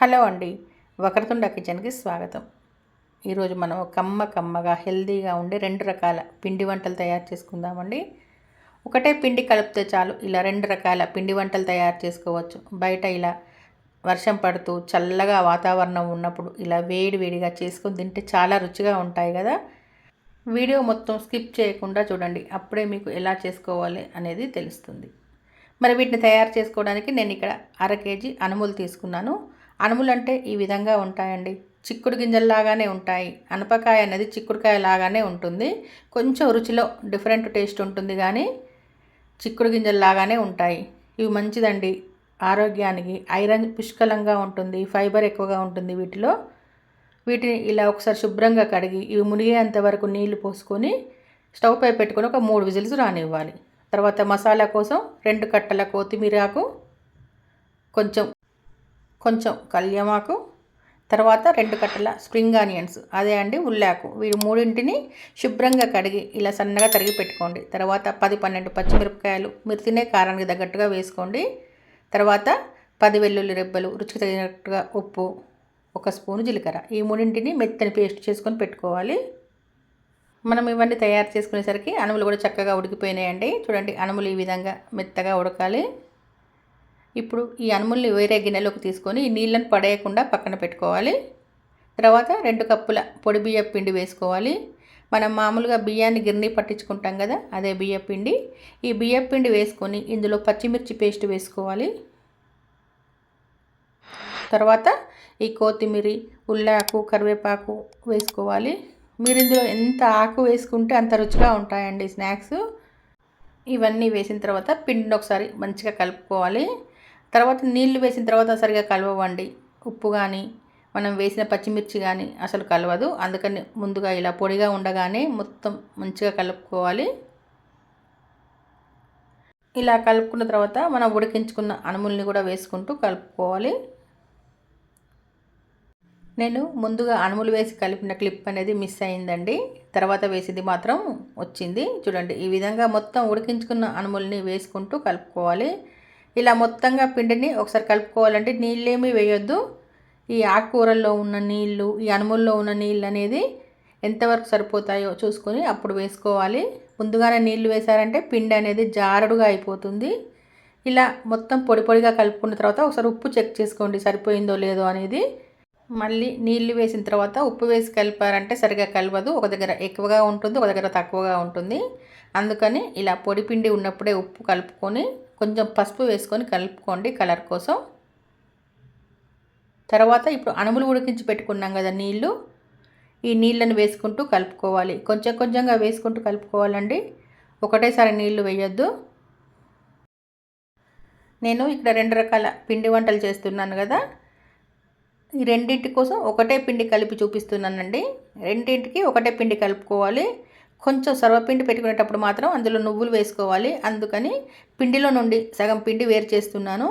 Hello అండి. వక్రతుండ కిచెన్కి స్వాగతం. ఈరోజు మనం కమ్మ కమ్మగా హెల్దీగా ఉండే రెండు రకాల పిండి వంటలు తయారు చేసుకుందామండి. ఒకటే పిండి కలిపితే చాలు ఇలా రెండు రకాల పిండి వంటలు తయారు చేసుకోవచ్చు. బయట ఇలా వర్షం పడుతూ చల్లగా వాతావరణం ఉన్నప్పుడు ఇలా వేడి వేడిగా చేసుకొని తింటే చాలా రుచిగా ఉంటాయి కదా. వీడియో మొత్తం స్కిప్ చేయకుండా చూడండి అప్పుడే మీకు ఎలా చేసుకోవాలి అనేది తెలుస్తుంది. మరి వీటిని తయారు చేసుకోవడానికి నేను ఇక్కడ అర కేజీ అనుములు తీసుకున్నాను. అనుములు అంటే ఈ విధంగా ఉంటాయండి. చిక్కుడు గింజల్లాగానే ఉంటాయి. అనపకాయ అనేది చిక్కుడుకాయ లాగానే ఉంటుంది. కొంచెం రుచిలో డిఫరెంట్ టేస్ట్ ఉంటుంది కానీ చిక్కుడు గింజల్లాగానే ఉంటాయి. ఇవి మంచిదండి. ఆరోగ్యానికి ఐరన్ పుష్కలంగా ఉంటుంది. ఫైబర్ ఎక్కువగా ఉంటుంది వీటిలో. వీటిని ఇలా ఒకసారి శుభ్రంగా కడిగి ఇవి మునిగేంత వరకు నీళ్ళు పోసుకొని స్టవ్ పై పెట్టుకొని ఒక మూడు విజిల్స్ రానివ్వాలి. తర్వాత మసాలా కోసం రెండు కట్టల కొత్తిమీరాకు కొంచెం కొంచెం కళ్యమాకు తర్వాత రెండు కట్టల స్ప్రింగ్ ఆనియన్స్ అదే అండి ఉల్లాకు. వీటి మూడింటిని శుభ్రంగా కడిగి ఇలా సన్నగా తరిగి పెట్టుకోండి. తర్వాత పది పన్నెండు పచ్చిమిరపకాయలు మీరు తినే కారానికి తగ్గట్టుగా వేసుకోండి. తర్వాత పది వెల్లుల్లి రెబ్బలు రుచికి తగినట్టుగా ఉప్పు ఒక స్పూను జీలకర్ర. ఈ మూడింటిని మెత్తని పేస్ట్ చేసుకొని పెట్టుకోవాలి. మనం ఇవన్నీ తయారు చేసుకునేసరికి అనుములు కూడా చక్కగా ఉడికిపోయినాయండి. చూడండి అనుములు ఈ విధంగా మెత్తగా ఉడకాలి. ఇప్పుడు ఈ అనుముల్ని వేరే గిన్నెలోకి తీసుకొని ఈ నీళ్ళను పడేయకుండా పక్కన పెట్టుకోవాలి. తర్వాత రెండు కప్పుల పొడి బియ్య పిండి వేసుకోవాలి. మనం మామూలుగా బియ్యాన్ని గిర్ని పట్టించుకుంటాం కదా అదే బియ్య పిండి. ఈ బియ్య పిండి వేసుకొని ఇందులో పచ్చిమిర్చి పేస్ట్ వేసుకోవాలి. తర్వాత ఈ కొత్తిమీర ఉల్లాకు కరివేపాకు వేసుకోవాలి. మీరు ఇందులో ఎంత ఆకు వేసుకుంటే అంత రుచిగా ఉంటాయండి స్నాక్స్. ఇవన్నీ వేసిన తర్వాత పిండిని ఒకసారి మంచిగా కలుపుకోవాలి. తర్వాత నీళ్ళు వేసిన తర్వాత సరిగా కలవండి ఉప్పు కానీ మనం వేసిన పచ్చిమిర్చి కానీ అసలు కలవదు. అందుకని ముందుగా ఇలా పొడిగా ఉండగానే మొత్తం మంచిగా కలుపుకోవాలి. ఇలా కలుపుకున్న తర్వాత మనం ఉడికించుకున్న అనుముల్ని కూడా వేసుకుంటూ కలుపుకోవాలి. నేను ముందుగా అనుములు వేసి కలిపిన క్లిప్ అనేది మిస్ అయిందండి. తర్వాత వేసింది మాత్రం వచ్చింది. చూడండి ఈ విధంగా మొత్తం ఉడికించుకున్న అనుముల్ని వేసుకుంటూ కలుపుకోవాలి. ఇలా మొత్తంగా పిండిని ఒకసారి కలుపుకోవాలంటే నీళ్ళేమీ వేయొద్దు. ఈ ఆకుకూరల్లో ఉన్న నీళ్ళు ఈ అనుముల్లో ఉన్న నీళ్ళు అనేది ఎంతవరకు సరిపోతాయో చూసుకొని అప్పుడు వేసుకోవాలి. ముందుగానే నీళ్ళు వేశారంటే పిండి అనేది జారుడుగా అయిపోతుంది. ఇలా మొత్తం పొడి పొడిగా కలుపుకున్న తర్వాత ఒకసారి ఉప్పు చెక్ చేసుకోండి సరిపోయిందో లేదో అనేది. మళ్ళీ నీళ్ళు వేసిన తర్వాత ఉప్పు వేసి కలిపారంటే సరిగా కలవదు. ఒక దగ్గర ఎక్కువగా ఉంటుంది ఒక దగ్గర తక్కువగా ఉంటుంది. అందుకని ఇలా పొడి పిండి ఉన్నప్పుడే ఉప్పు కలుపుకొని కొంచెం పసుపు వేసుకొని కలుపుకోండి కలర్ కోసం. తర్వాత ఇప్పుడు అణుములు ఉడికించి పెట్టుకున్నాం కదా నీళ్ళు. ఈ నీళ్ళని వేసుకుంటూ కలుపుకోవాలి. కొంచెం కొంచెంగా వేసుకుంటూ కలుపుకోవాలండి. ఒకటేసారి నీళ్ళు వేయొద్దు. నేను ఇక్కడ రెండు రకాల పిండి వంటలు చేస్తున్నాను కదా. ఈ రెండింటి కోసం ఒకటే పిండి కలిపి చూపిస్తున్నానండి. రెండింటికి ఒకటే పిండి కలుపుకోవాలి. కొంచెం సర్వపిండి పెట్టుకునేటప్పుడు మాత్రం అందులో నువ్వులు వేసుకోవాలి. అందుకని పిండిలో నుండి సగం పిండి వేరు చేస్తున్నాను.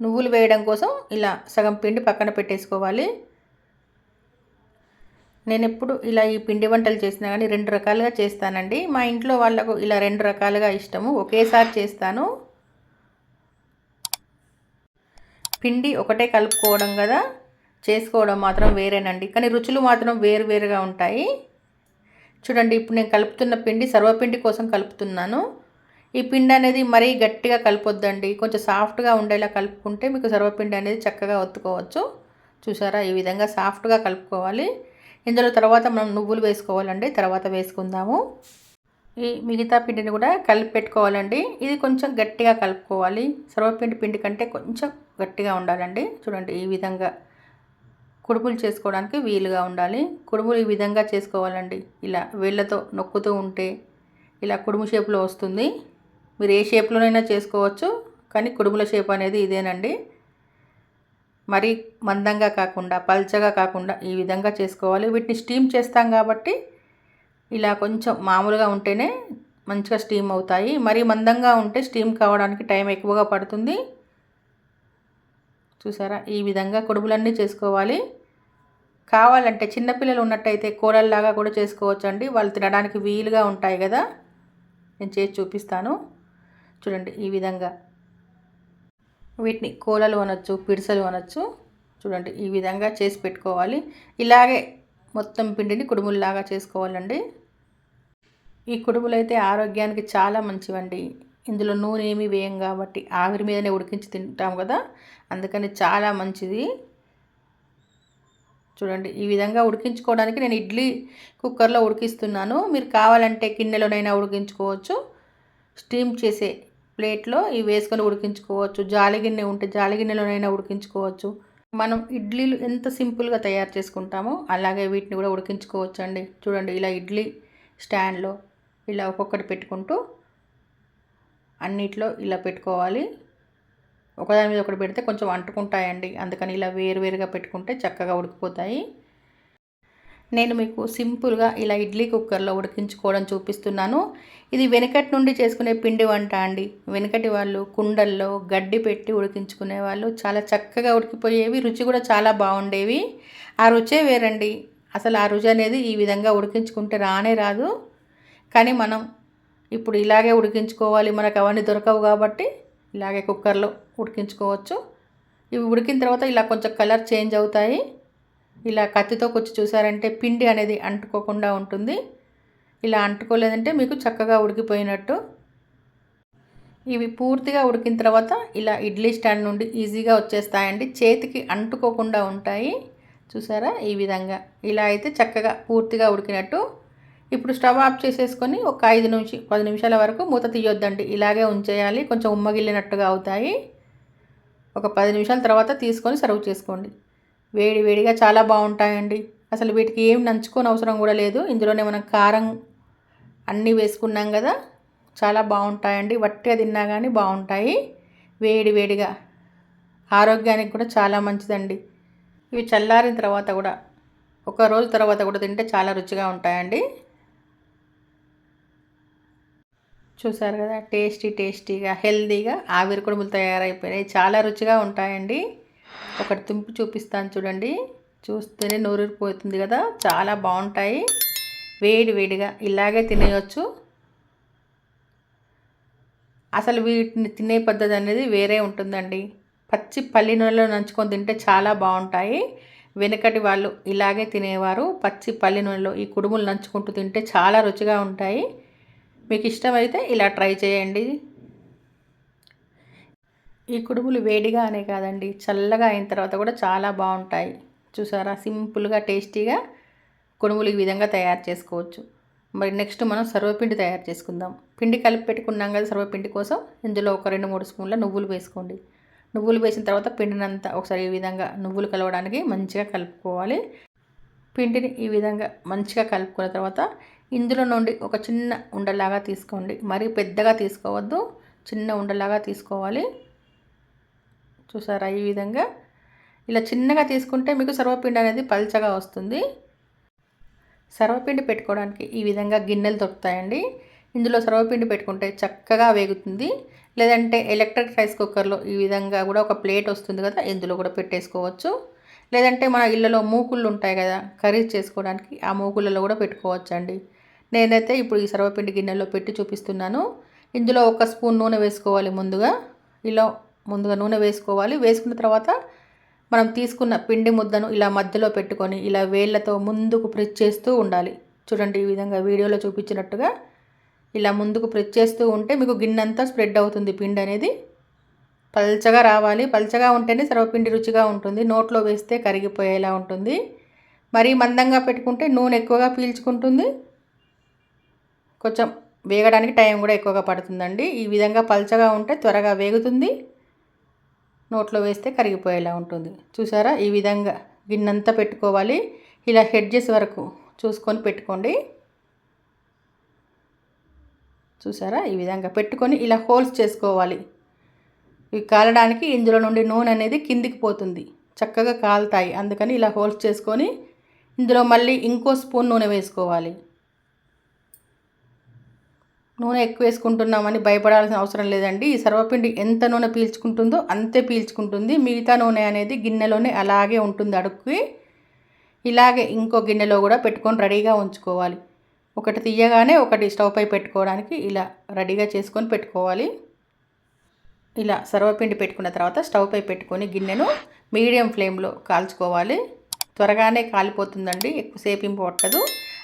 నువ్వులు వేయడం కోసం ఇలా సగం పిండి పక్కన పెట్టేసుకోవాలి. నేను ఎప్పుడు ఇలా ఈ పిండి వంటలు చేసినా కానీ రెండు రకాలుగా చేస్తానండి. మా ఇంట్లో వాళ్ళకు ఇలా రెండు రకాలుగా ఇష్టము. ఒకేసారి చేస్తాను. పిండి ఒకటే కలుపుకోవడం కదా. చేసుకోవడం మాత్రం వేరేనండి. కానీ రుచులు మాత్రం వేరు వేరుగా ఉంటాయి. చూడండి ఇప్పుడు నేను కలుపుతున్న పిండి సర్వపిండి కోసం కలుపుతున్నాను. ఈ పిండి అనేది మరీ గట్టిగా కలపొద్దండి. కొంచెం సాఫ్ట్గా ఉండేలా కలుపుకుంటే మీకు సర్వపిండి అనేది చక్కగా ఒత్తుకోవచ్చు. చూసారా? ఈ విధంగా సాఫ్ట్గా కలుపుకోవాలి. ఇందులో తర్వాత మనం నువ్వులు వేసుకోవాలండి. తర్వాత వేసుకుందాము. ఈ మిగతా పిండిని కూడా కలిపి పెట్టుకోవాలండి. ఇది కొంచెం గట్టిగా కలుపుకోవాలి. సర్వపిండి పిండి కంటే కొంచెం గట్టిగా ఉండాలండి. చూడండి ఈ విధంగా కుడుపులు చేసుకోవడానికి వీలుగా ఉండాలి. కుడుపులు ఈ విధంగా చేసుకోవాలండి. ఇలా వేళ్ళతో నొక్కుతూ ఉంటే ఇలా కుడుము షేప్లో వస్తుంది. మీరు ఏ షేప్లోనైనా చేసుకోవచ్చు కానీ కుడుముల షేప్ అనేది ఇదేనండి. మరీ మందంగా కాకుండా పల్చగా కాకుండా ఈ విధంగా చేసుకోవాలి. వీటిని స్టీమ్ చేస్తాం కాబట్టి ఇలా కొంచెం మామూలుగా ఉంటేనే మంచిగా స్టీమ్ అవుతాయి. మరీ మందంగా ఉంటే స్టీమ్ కావడానికి టైం ఎక్కువగా పడుతుంది. చూసారా? ఈ విధంగా కొడుకులన్నీ చేసుకోవాలి. కావాలంటే చిన్నపిల్లలు ఉన్నట్టయితే కూరల్లాగా కూడా చేసుకోవచ్చు అండి వాళ్ళు తినడానికి వీలుగా ఉంటాయి కదా. నేను చేసి చూపిస్తాను. చూడండి ఈ విధంగా. వీటిని కూరలు అనొచ్చు పిడిసలు అనొచ్చు. చూడండి ఈ విధంగా చేసి పెట్టుకోవాలి. ఇలాగే మొత్తం పిండిని కుడుముల్లాగా చేసుకోవాలండి. ఈ కుడుములు అయితే ఆరోగ్యానికి చాలా మంచివండి. ఇందులో నూనె ఏమి వేయం కాబట్టి ఆవిరి మీదనే ఉడికించి తింటాం కదా. అందుకని చాలా మంచిది. చూడండి ఈ విధంగా ఉడికించుకోవడానికి నేను ఇడ్లీ కుక్కర్లో ఉడికిస్తున్నాను. మీరు కావాలంటే గిన్నెలోనైనా ఉడికించుకోవచ్చు. స్టీమ్ చేసే ప్లేట్లో ఇవి వేసుకొని ఉడికించుకోవచ్చు. జాలి గిన్నె ఉంటే జాలి గిన్నెలోనైనా ఉడికించుకోవచ్చు. మనం ఇడ్లీలు ఎంత సింపుల్గా తయారు చేసుకుంటామో అలాగే వీటిని కూడా ఉడికించుకోవచ్చు అండి చూడండి ఇలా ఇడ్లీ స్టాండ్లో ఇలా ఒక్కొక్కటి పెట్టుకుంటూ అన్నిట్లో ఇలా పెట్టుకోవాలి. ఒకదాని మీద ఒకటి పెడితే కొంచెం అంటుకుంటాయండి. అందుకని ఇలా వేరువేరుగా పెట్టుకుంటే చక్కగా ఉడికిపోతాయి. నేను మీకు సింపుల్గా ఇలా ఇడ్లీ కుక్కర్లో ఉడికించుకోవడం చూపిస్తున్నాను. ఇది వెనకటి నుండి చేసుకునే పిండి వంట అండి. వెనకటి వాళ్ళు కుండల్లో గడ్డి పెట్టి ఉడికించుకునే వాళ్ళు చాలా చక్కగా ఉడికిపోయేవి రుచి కూడా చాలా బాగుండేవి. ఆ రుచే వేరండి. అసలు ఆ రుచి అనేది ఈ విధంగా ఉడికించుకుంటే రానే రాదు. కానీ మనం ఇప్పుడు ఇలాగే ఉడికించుకోవాలి. మనకు అవన్నీ దొరకవు కాబట్టి ఇలాగే కుక్కర్లో ఉడికించుకోవచ్చు. ఇవి ఉడికిన తర్వాత ఇలా కొంచెం కలర్ చేంజ్ అవుతాయి. ఇలా కత్తితో కొచ్చి చూసారంటే పిండి అనేది అంటుకోకుండా ఉంటుంది. ఇలా అంటుకోలేదంటే మీకు చక్కగా ఉడికిపోయినట్టు. ఇవి పూర్తిగా ఉడికిన తర్వాత ఇలా ఇడ్లీ స్టాండ్ నుండి ఈజీగా వచ్చేస్తాయండి. చేతికి అంటుకోకుండా ఉంటాయి. చూసారా? ఈ విధంగా. ఇలా అయితే చక్కగా పూర్తిగా ఉడికినట్టు. ఇప్పుడు స్టవ్ ఆఫ్ చేసేసుకొని ఒక ఐదు నిమిషం పది నిమిషాల వరకు మూత తీయొద్దండి. ఇలాగే ఉంచేయాలి. కొంచెం ఉమ్మగిల్లినట్టుగా అవుతాయి. ఒక పది నిమిషాల తర్వాత తీసుకొని సర్వ్ చేసుకోండి. వేడి వేడిగా చాలా బాగుంటాయండి. అసలు వీటికి ఏం నంచుకొని అవసరం కూడా లేదు. ఇందులోనే మనం కారం అన్నీ వేసుకున్నాం కదా చాలా బాగుంటాయండి. వట్టిగా తిన్నా కానీ బాగుంటాయి. వేడి వేడిగా. ఆరోగ్యానికి కూడా చాలా మంచిదండి. ఇవి చల్లారిన తర్వాత కూడా ఒక రోజు తర్వాత కూడా తింటే చాలా రుచిగా ఉంటాయండి. చూసారు కదా టేస్టీ టేస్టీగా హెల్దీగా ఆవిరి కుడుములు తయారైపోయినాయి. చాలా రుచిగా ఉంటాయండి. ఒకటి తుంపి చూపిస్తాను చూడండి. చూస్తేనే నోరూరిపోతుంది కదా చాలా బాగుంటాయి. వేడి వేడిగా ఇలాగే తినేయచ్చు. అసలు వీటిని తినే పద్ధతి అనేది వేరే ఉంటుందండి. పచ్చి పల్లి నూనెలో నంచుకొని తింటే చాలా బాగుంటాయి. వెనకటి వాళ్ళు ఇలాగే తినేవారు. పచ్చి పల్లి నూనెలో ఈ కుడుములు నంచుకుంటూ తింటే చాలా రుచిగా ఉంటాయి. మీకు ఇష్టమైతే ఇలా ట్రై చేయండి. ఈ కుడుములు వేడిగా అనే కాదండి చల్లగా అయిన తర్వాత కూడా చాలా బాగుంటాయి. చూసారా? సింపుల్గా టేస్టీగా కుడుములు ఈ విధంగా తయారు చేసుకోవచ్చు. మరి నెక్స్ట్ మనం సర్వపిండి తయారు చేసుకుందాం. పిండి కలిపి పెట్టుకున్నాం కదా సర్వపిండి కోసం ఇందులో ఒక రెండు మూడు స్పూన్ల నువ్వులు వేసుకోండి. నువ్వులు వేసిన తర్వాత పిండినంతా ఒకసారి ఈ విధంగా నువ్వులు కలవడానికి మంచిగా కలుపుకోవాలి. పిండిని ఈ విధంగా మంచిగా కలుపుకున్న తర్వాత ఇందులో నుండి ఒక చిన్న ఉండలాగా తీసుకోండి. మరీ పెద్దగా తీసుకోవద్దు. చిన్న ఉండలాగా తీసుకోవాలి. చూసారా ఈ విధంగా? ఇలా చిన్నగా తీసుకుంటే మీకు సర్వపిండి అనేది పల్చగా వస్తుంది. సర్వపిండి పెట్టుకోవడానికి ఈ విధంగా గిన్నెలు దొరుకుతాయండి. ఇందులో సర్వపిండి పెట్టుకుంటే చక్కగా వేగుతుంది. లేదంటే ఎలక్ట్రిక్ రైస్ కుక్కర్లో ఈ విధంగా కూడా ఒక ప్లేట్ వస్తుంది కదా ఇందులో కూడా పెట్టేసుకోవచ్చు. లేదంటే మన ఇళ్ళలో మూకుళ్ళు ఉంటాయి కదా కర్రీ చేసుకోవడానికి ఆ మూకుళ్ళలో కూడా పెట్టుకోవచ్చు అండి నేనైతే ఇప్పుడు ఈ సర్వపిండి గిన్నెలో పెట్టి చూపిస్తున్నాను. ఇందులో ఒక స్పూన్ నూనె వేసుకోవాలి ముందుగా. ఇలా ముందుగా నూనె వేసుకోవాలి. వేసుకున్న తర్వాత మనం తీసుకున్న పిండి ముద్దను ఇలా మధ్యలో పెట్టుకొని ఇలా వేళ్ళతో ముందుకు ప్రెస్ చేస్తూ ఉండాలి. చూడండి ఈ విధంగా వీడియోలో చూపించినట్టుగా ఇలా ముందుకు ప్రెస్ చేస్తూ ఉంటే మీకు గిన్నెంతా స్ప్రెడ్ అవుతుంది పిండి అనేది. పల్చగా రావాలి. పల్చగా ఉంటేనే సర్వపిండి రుచిగా ఉంటుంది. నోట్లో వేస్తే కరిగిపోయేలా ఉంటుంది. మరీ మందంగా పెట్టుకుంటే నూనె ఎక్కువగా పీల్చుకుంటుంది. కొంచెం వేగడానికి టైం కూడా ఎక్కువగా పడుతుందండి. ఈ విధంగా పల్చగా ఉంటే త్వరగా వేగుతుంది. నోట్లో వేస్తే కరిగిపోయేలా ఉంటుంది. చూసారా? ఈ విధంగా గిన్నెంతా పెట్టుకోవాలి. ఇలా హెడ్జెస్ వరకు చూసుకొని పెట్టుకోండి. చూసారా? ఈ విధంగా పెట్టుకొని ఇలా హోల్స్ చేసుకోవాలి. ఇవి కాలడానికి ఇందులో నుండి నూనె అనేది కిందికి పోతుంది. చక్కగా కాలుతాయి. అందుకని ఇలా హోల్స్ చేసుకొని ఇందులో మళ్ళీ ఇంకో స్పూన్ నూనె వేసుకోవాలి. నూనె ఎక్కువ వేసుకుంటున్నామని భయపడాల్సిన అవసరం లేదండి. ఈ సర్వపిండి ఎంత నూనె పీల్చుకుంటుందో అంతే పీల్చుకుంటుంది. మిగతా నూనె అనేది గిన్నెలోనే అలాగే ఉంటుంది అడుక్కి. ఇలాగే ఇంకో గిన్నెలో కూడా పెట్టుకొని రెడీగా ఉంచుకోవాలి. ఒకటి తీయగానే ఒకటి స్టవ్ పై పెట్టుకోవడానికి ఇలా రెడీగా చేసుకొని పెట్టుకోవాలి. ఇలా సర్వపిండి పెట్టుకున్న తర్వాత స్టవ్ పై పెట్టుకొని గిన్నెను మీడియం ఫ్లేమ్లో కాల్చుకోవాలి. త్వరగానే కాలిపోతుందండి. ఎక్కువసేపు ఏం పట్టదు.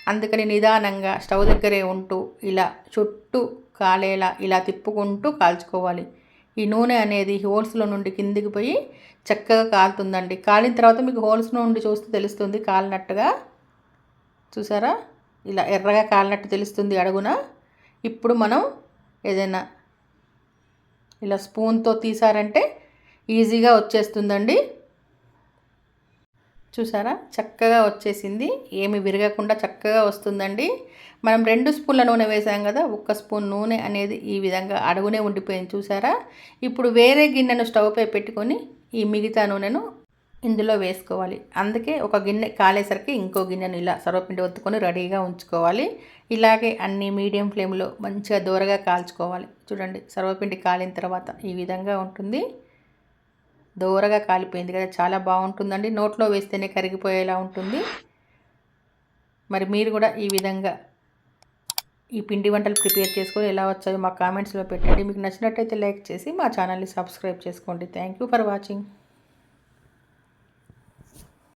అందుకని నిదానంగా స్టవ్ దగ్గరే ఉంటూ ఇలా చుట్టూ కాలేలా ఇలా తిప్పుకుంటూ కాల్చుకోవాలి. ఈ నూనె అనేది హోల్స్లో నుండి కిందికి పోయి చక్కగా కాలుతుందండి. కాలిన తర్వాత మీకు హోల్స్ నుండి చూస్తే తెలుస్తుంది కాలినట్టుగా. చూసారా? ఇలా ఎర్రగా కాలినట్టు తెలుస్తుంది అడుగున. ఇప్పుడు మనం ఏదైనా ఇలా స్పూన్తో తీసారంటే ఈజీగా వచ్చేస్తుందండి. చూసారా? చక్కగా వచ్చేసింది. ఏమి విరగకుండా చక్కగా వస్తుందండి. మనం రెండు స్పూన్ల నూనె వేసాం కదా ఒక్క స్పూన్ నూనె అనేది ఈ విధంగా అడుగునే ఉండిపోయింది చూసారా? ఇప్పుడు వేరే గిన్నెను స్టవ్పై పెట్టుకొని ఈ మిగతా నూనెను ఇందులో వేసుకోవాలి. అందుకే ఒక గిన్నె కాలేసరికి ఇంకో గిన్నెను ఇలా సర్వపిండి ఒత్తుకొని రెడీగా ఉంచుకోవాలి. ఇలాగే అన్ని మీడియం ఫ్లేమ్లో మంచిగా దూరగా కాల్చుకోవాలి. చూడండి సర్వపిండి కాలిన తర్వాత ఈ విధంగా ఉంటుంది. దూరగా కాలిపోయింది కదా చాలా బాగుంటుందండి. నోట్లో వేస్తేనే కరిగిపోయేలా ఉంటుంది. మరి మీరు కూడా ఈ విధంగా ఈ పిండి వంటలు ప్రిపేర్ చేసుకొని ఎలా వచ్చాయో మా కామెంట్స్లో పెట్టండి. మీకు నచ్చినట్టయితే లైక్ చేసి మా ఛానల్ని సబ్స్క్రైబ్ చేసుకోండి. Thank you for watching.